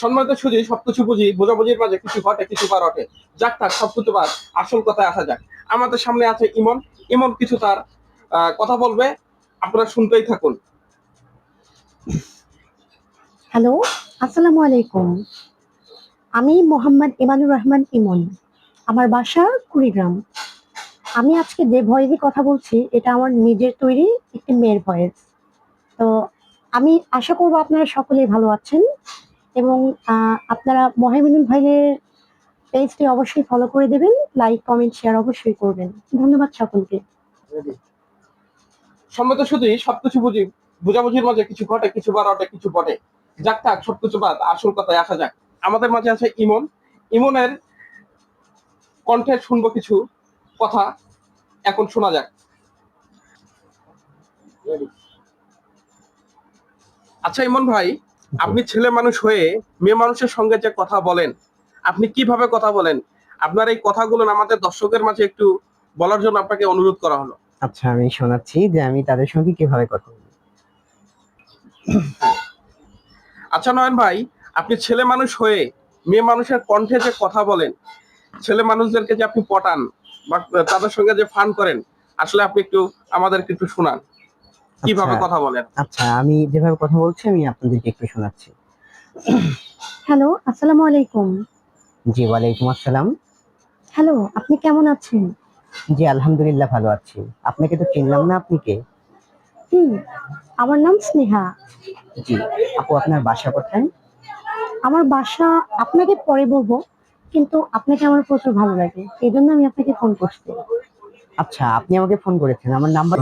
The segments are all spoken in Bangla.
সম্মানিত সুজি সবকিছু বুঝি, বোঝাবুঝির মাঝে কিছু ঘটে, কিছু বার ওঠে যাক থাক সবকিছু বার আসল কথায় আসা যাক। আমাদের সামনে আছে ইমন। ইমন কিছু তার কথা বলবে। আপনারা শুনতেই থাকুন। হ্যালো, আসসালামু আলাইকুম। আমি মোহাম্মদ ইমানুর রহমান ইমন। আমার বাসা কুড়িগ্রাম। আমি আজকে যে ভয়েসে কথা বলছি, এটা আমার নিজের তৈরি একটি মেয়ের ভয়েস। তো আমি আশা করব আপনারা সকলেই ভালো আছেন এবং আহ, আপনারা মহিমিনুল ভাইয়ের পেজটি অবশ্যই ফলো করে দেবেন লাইক কমেন্ট শেয়ার অবশ্যই করবেন। ধন্যবাদ সকলকে। সম্মত শুধু সবকিছু বুঝি বোঝাবুঝির মাঝে কিছু ঘটে কিছু বার ওঠে কিছু বটে। যাক থাক সবকিছু বাদ আসল কথায় আসা যাক। আমাদের মাঝে আছে ইমন। ইমনের কণ্ঠে শুনব কিছু কথা এখন শোনা যাক। আচ্ছা ইমন ভাই আপনি ছেলে মানুষ হয়ে মেয়ে মানুষের সঙ্গে যে কথা বলেন আপনি কীভাবে কথা বলেন? আপনার এই কথাগুলো আমাদের দর্শকের মাঝে একটু বলার জন্য আপনাকে অনুরোধ করা হলো। আচ্ছা আমি শোনাচ্ছি যে আমি তাদের সঙ্গে কীভাবে কথা বলি। আচ্ছা নয়ন ভাই আপনি ছেলে মানুষ হয়ে মেয়ে মানুষের কণ্ঠে যে কথা বলেন ছেলে মানুষদেরকে যে আপনি পটান বা তাদের সঙ্গে যে ফান করেন আসলে আপনি একটু আমাদেরকে একটু শোনান। কীভাবে আচ্ছা। কথা বলেন? আচ্ছা আমি যেভাবে কথা বলছি আমি আপনাদেরকে একটু শোনাচ্ছি। হ্যালো আসসালামু আলাইকুম। জি ওয়ালাইকুম আসসালাম। হ্যালো আপনি কেমন আছেন? জি আলহামদুলিল্লাহ ভালো আছি। আপনাকে তো চিনলাম না আপনি কে? হুম আমার নাম স্নেহা। জি আপু আপনার বাসা কোথায়? আমার বাসা আপনাকে পরে বলব কিন্তু আপনাকে আমার প্রচুর ভালো লাগে। এই জন্য আমি আপনাকে ফোন করছি। আচ্ছা আপনি আমাকে ফোন করেছেন আমার নাম্বার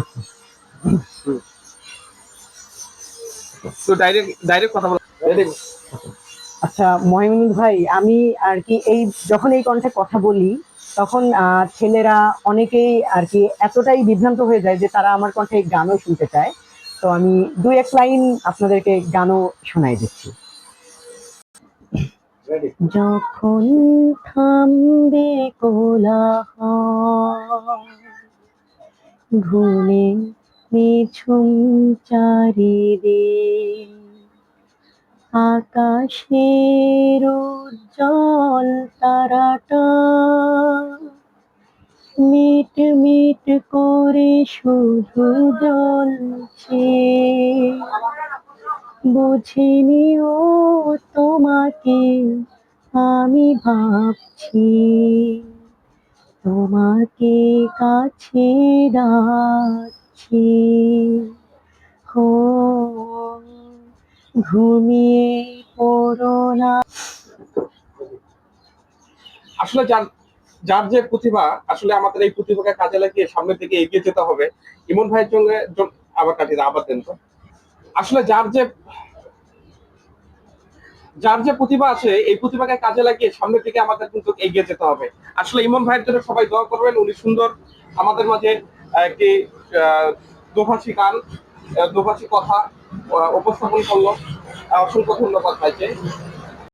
তো ডাইরেক্ট ডাইরেক্ট কথা Direct। আচ্ছা মহিমুল ভাই আমি আর কি এই যখন এই কণ্ঠে কথা বলি তখন ছেলেরা অনেকেই আর কি এতটাই বিভ্রান্ত হয়ে যায় যে তারা আমার কণ্ঠে গানও শুনতে চায়। তো আমি দুই এক লাইন আপনাদেরকে গানও শোনাই দিচ্ছি। যখন থামবে কোলাহল ভুলে মিছুম চারিদিক আকাশের উজ্জ্বল তারাটা মিট মিট করে শুধু জ্বলছে। বুঝিনি ও তোমাকে আমি ভাবছি, তোমাকে কাছে ডাকছি হো ঘুমিয়ে পড়ো না। আসলে যার যার যে প্রতিভা, আসলে আমাদের এই প্রতিভাকে কাজে লাগিয়ে সামনের দিকে এগিয়ে যেতে হবে। ইমন ভাইয়ের সঙ্গে আবার কাটিয়ে আবার দেন তো। আসলে যার যে যার যে প্রতিভা আছে, এই প্রতিভাকে কাজে লাগিয়ে সামনের দিকে আমাদের কিন্তু এগিয়ে যেতে হবে। আসলে ইমন ভাইয়ের জন্য সবাই দোয়া করবেন, উনি সুন্দর, আমাদের মাঝে একটি দুভাষী গান দুভাষী কথা উপস্থাপন করল অসংখ্য ধন্যবাদ ভাইকে।